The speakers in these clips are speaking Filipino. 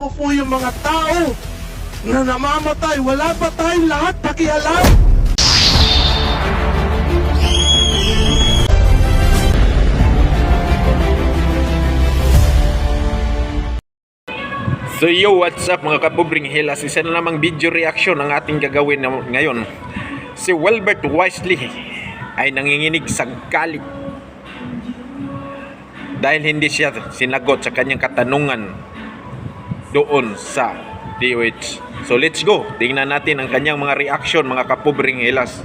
ko po yung mga tao na namamatay. Wala pa tayong lahat pakialam. So yo, what's up mga kabubring hilas? Isa na namang video reaction ang ating gagawin ngayon. Si Wilbert Wisely ay nanginginig sa galit dahil hindi siya sinagot sa kanyang katanungan doon sa DOH. So let's go. Tingnan natin ang kanyang mga reaction mga kapubring hilas.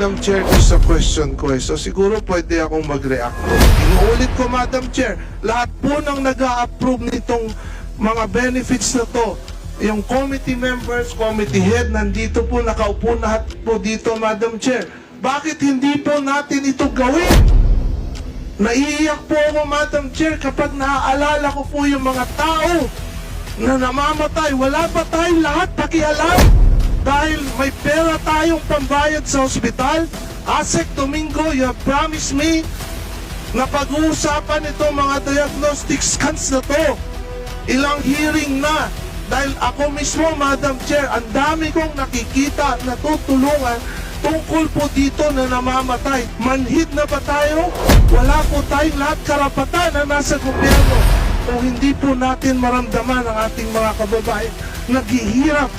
Madam Chair, sa question ko eh. So siguro pwede akong mag-react. Inuulit ko, Madam Chair, lahat po ng nag approve nitong mga benefits na to, yung committee members, committee head, nandito po, nakaupo lahat po dito, Madam Chair. Bakit hindi po natin ito gawin? Naiiyak po ako, Madam Chair, kapag naaalala ko po yung mga tao na namamatay. Wala pa tayong lahat pakialam. Dahil may pera tayong pambayad sa ospital. Asek Domingo, you have promised me na pag-uusapan itong mga diagnostic scans na to. Ilang hearing na. Dahil ako mismo, Madam Chair, ang dami kong nakikita na tutulungan tungkol po dito na namamatay. Manhid na ba tayo? Wala po tayong lahat karapatan na nasa gobyerno. Kung hindi po natin maramdaman ang ating mga kababayan naghihirap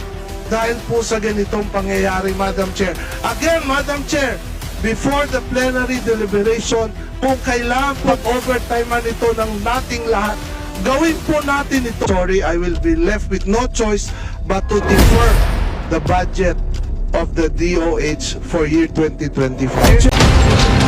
dahil po sa ganitong pangyayari, Madam Chair. Again, Madam Chair, before the plenary deliberation, kung kailangan pag-overtime man ito ng nating lahat, gawin po natin ito. Sorry, I will be left with no choice but to defer the budget of the DOH for year 2025.